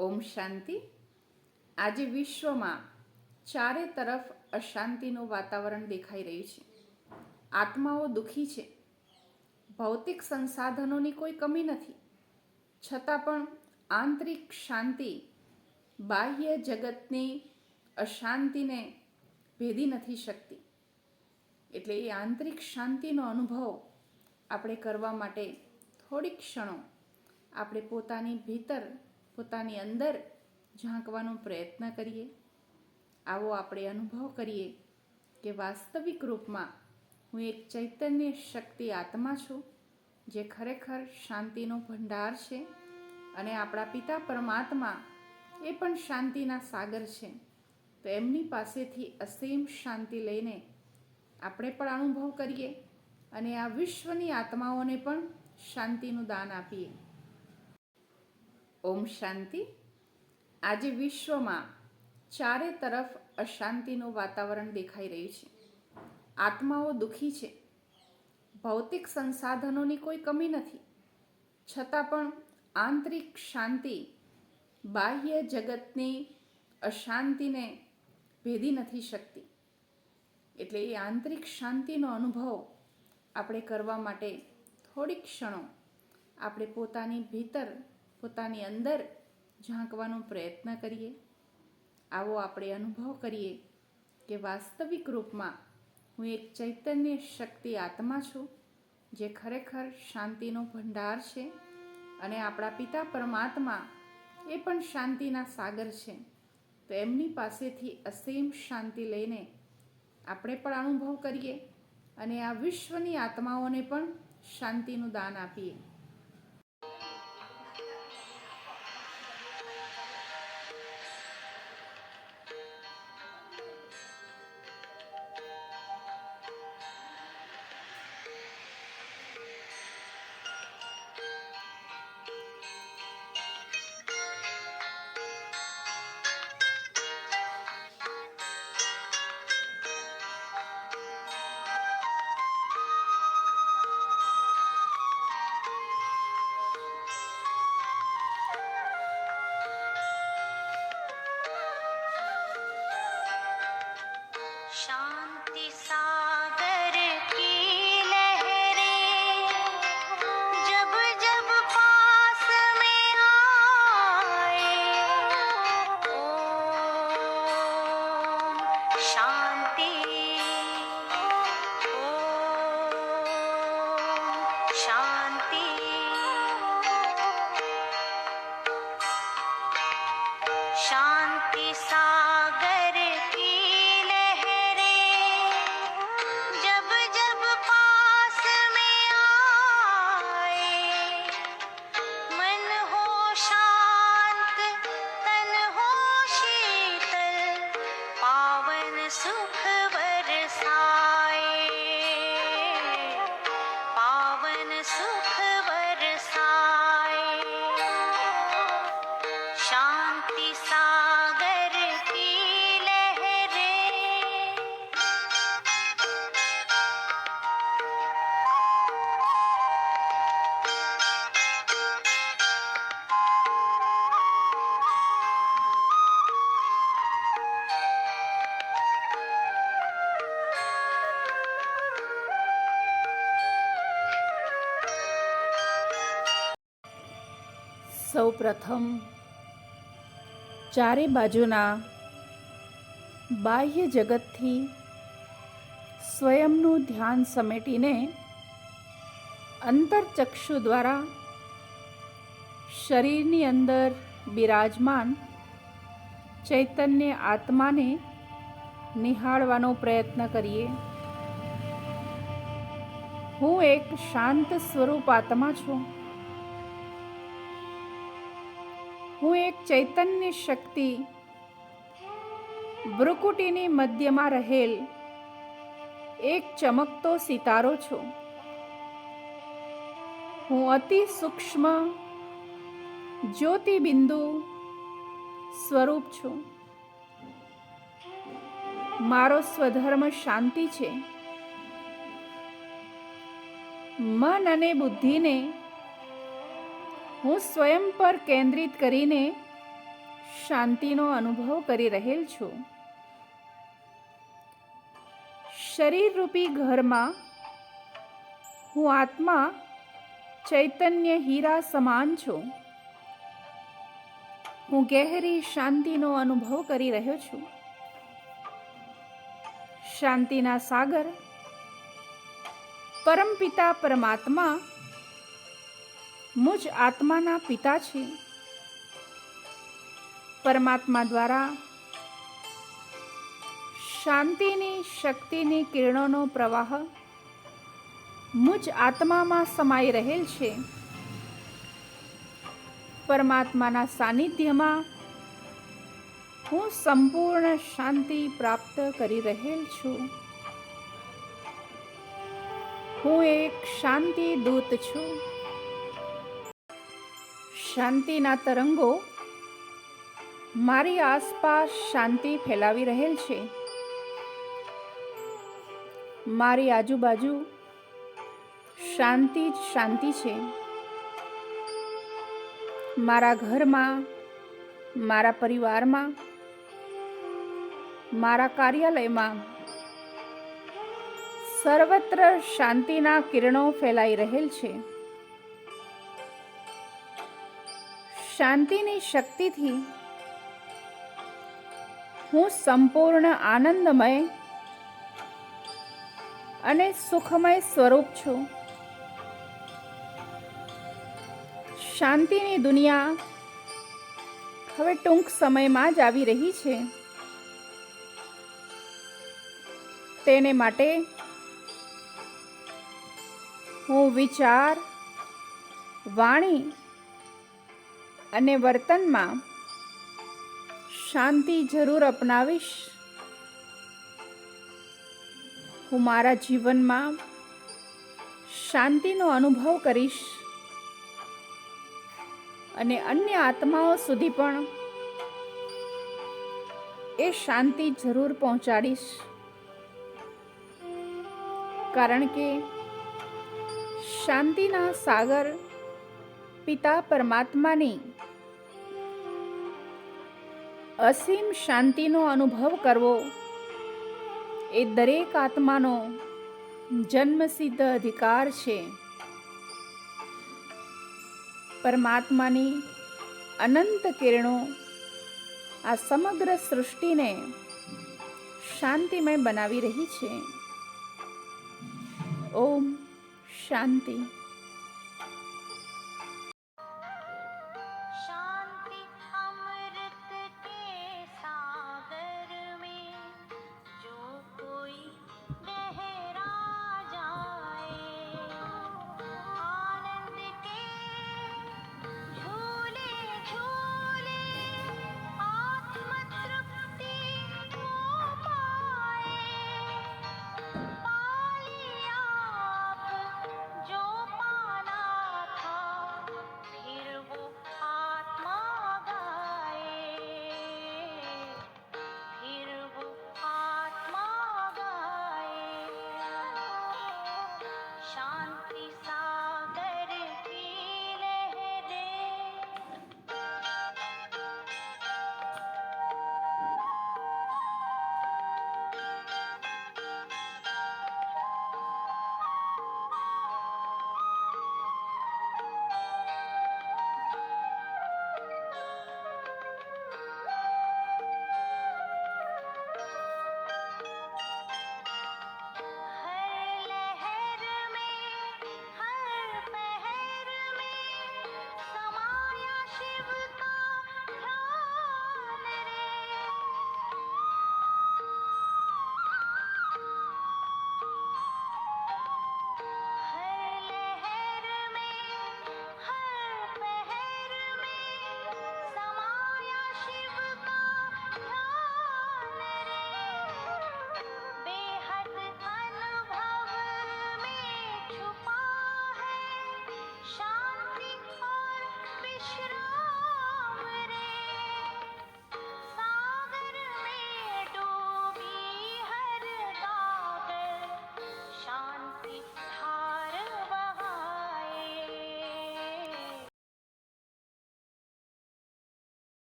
ઓમ શાંતિ. આજે વિશ્વમાં ચારે તરફ અશાંતિનું વાતાવરણ દેખાઈ રહ્યું છે. આત્માઓ દુઃખી છે. ભૌતિક સંસાધનોની કોઈ કમી નથી. છતાં પણ આંતરિક શાંતિ બાહ્ય જગતની અશાંતિને ભેદી નથી શકતી. એટલે એ આંતરિક શાંતિનો અનુભવ આપણે કરવા માટે થોડીક ક્ષણો આપણે પોતાની ભીતર પોતાની અંદર ઝાંકવાનો પ્રયત્ન કરીએ. આવો આપણે અનુભવ કરીએ કે વાસ્તવિક રૂપમાં હું એક ચૈતન્ય શક્તિ આત્મા છું, જે ખરેખર શાંતિનો ભંડાર છે અને આપણા પિતા પરમાત્મા એ પણ શાંતિના સાગર છે. તો એમની પાસેથી અસીમ શાંતિ લઈને આપણે પણ અનુભવ કરીએ અને આ વિશ્વની આત્માઓને પણ શાંતિનું દાન આપીએ. ઓમ શાંતિ. આજે વિશ્વમાં ચારે તરફ અશાંતિનું વાતાવરણ દેખાઈ રહ્યું છે. આત્માઓ દુઃખી છે. ભૌતિક સંસાધનોની કોઈ કમી નથી. છતાં પણ આંતરિક શાંતિ બાહ્ય જગતની અશાંતિને ભેદી નથી શકતી. એટલે એ આંતરિક શાંતિનો અનુભવ આપણે કરવા માટે થોડીક ક્ષણો આપણે પોતાની ભીતર પોતાની અંદર ઝાંકવાનો પ્રયત્ન કરીએ. આવો આપણે અનુભવ કરીએ કે વાસ્તવિક રૂપમાં હું એક ચૈતન્ય શક્તિ આત્મા છું, જે ખરેખર શાંતિનો ભંડાર છે અને આપણા પિતા પરમાત્મા એ પણ શાંતિના સાગર છે. તો એમની પાસેથી અસીમ શાંતિ લઈને આપણે પણ અનુભવ કરીએ અને આ વિશ્વની આત્માઓને પણ શાંતિનું દાન આપીએ. shine. સૌ પ્રથમ ચારે બાજુના બાહ્ય જગતથી સ્વયંનું ધ્યાન સમેટીને અંતરચક્ષુ દ્વારા શરીરની અંદર બિરાજમાન ચૈતન્ય આત્માને નિહાળવાનો પ્રયત્ન કરીએ. હું એક શાંત સ્વરૂપ આત્મા છું. હું એક ચૈતન્ય શક્તિ ભ્રુકુટીની મધ્યમાં રહેલ એક ચમકતો સિતારો છું. હું અતિ સૂક્ષ્મ જ્યોતિબિંદુ સ્વરૂપ છું. મારો સ્વધર્મ શાંતિ છે. મન અને બુદ્ધિને હું સ્વયં પર કેન્દ્રિત કરીને શાંતિનો અનુભવ કરી રહેલ છું. શરીરરૂપી ઘરમાં હું આત્મા ચૈતન્ય હીરા સમાન છું. હું ગહેરી શાંતિનો અનુભવ કરી રહ્યો છું. શાંતિના સાગર, પરમપિતા પરમાત્મા મુજ આત્માના પિતા છે. પરમાત્મા દ્વારા શાંતિની શક્તિની કિરણોનો પ્રવાહ મુજ આત્મામાં સમાઈ રહેલ છે. પરમાત્માના સાનિધ્યમાં હું સંપૂર્ણ શાંતિ પ્રાપ્ત કરી રહેલ છું. હું એક શાંતિ દૂત છું. શાંતિના તરંગો મારી આસપાસ શાંતિ ફેલાવી રહેલ છે. મારી આજુબાજુ શાંતિ જ શાંતિ છે. મારા ઘરમાં, મારા પરિવારમાં, મારા કાર્યાલયમાં સર્વત્ર શાંતિના કિરણો ફેલાઈ રહેલ છે. શાંતિની શક્તિથી હું સંપૂર્ણ આનંદમય અને સુખમય સ્વરૂપ છું. શાંતિની દુનિયા હવે ટૂંક સમયમાં જ આવી રહી છે. તેને માટે હું વિચાર, વાણી અને વર્તનમાં શાંતિ જરૂર અપનાવીશ. હું મારા જીવનમાં શાંતિનો અનુભવ કરીશ અને અન્ય આત્માઓ સુધી પણ એ શાંતિ જરૂર પહોંચાડીશ. કારણ કે શાંતિના સાગર પિતા પરમાત્માની અસીમ શાંતિનો અનુભવ કરવો એ દરેક આત્માનો જન્મસિદ્ધ અધિકાર છે. પરમાત્માની અનંત કિરણો આ સમગ્ર સૃષ્ટિને શાંતિમય બનાવી રહી છે. ઓમ શાંતિ.